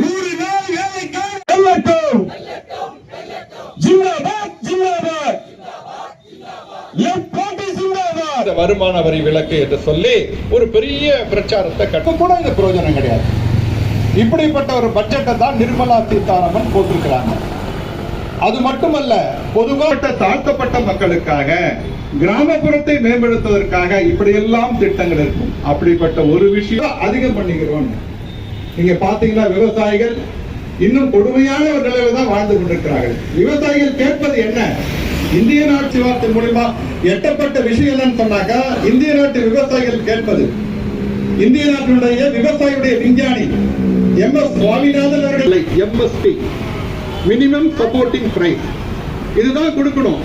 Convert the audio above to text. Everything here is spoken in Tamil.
நூறு வருமான வரி விளக்கு என்று சொல்லி ஒரு பெரிய பிரச்சாரத்தை கட்ட கூட இது பிரயோஜனம் கிடையாது. இப்படிப்பட்ட ஒரு பட்ஜெட்டை தான் நிர்மலா சீதாராமன் போட்டிருக்கிறாங்க. அது மட்டுமல்ல பொதுவாக தாழ்த்தப்பட்ட மக்களுக்காக கிராமப்புறத்தை மேம்படுத்துவதற்காக இப்படியெல்லாம் திட்டங்கள் இருக்கும். அப்படிப்பட்ட ஒரு விஷயம் அதிகம் பண்ணிக்கிறோம். நீங்க பாத்தீங்கன்னா விவசாயிகள் இன்னும் கொடுமையான ஒரு நிலையில தான் வாழ்ந்து கொண்டிருக்கிறார்கள். விவசாயிகள் கேட்பது என்ன? இந்திய நாட்டு வார்த்தை மூலியமா எட்டப்பட்ட விஷயம் என்னன்னு சொன்னாக்கா இந்திய நாட்டு விவசாயிகள் கேட்பது. இந்திய நாட்டினுடைய விவசாயியுடைய விஞ்ஞானி எம். எஸ். சுவாமிநாதன் அவர்கள். எம்எஸ்பி மினிமம் சப்போர்ட்டிங் பிரைஸ் இதுதான் கொடுக்கணும்.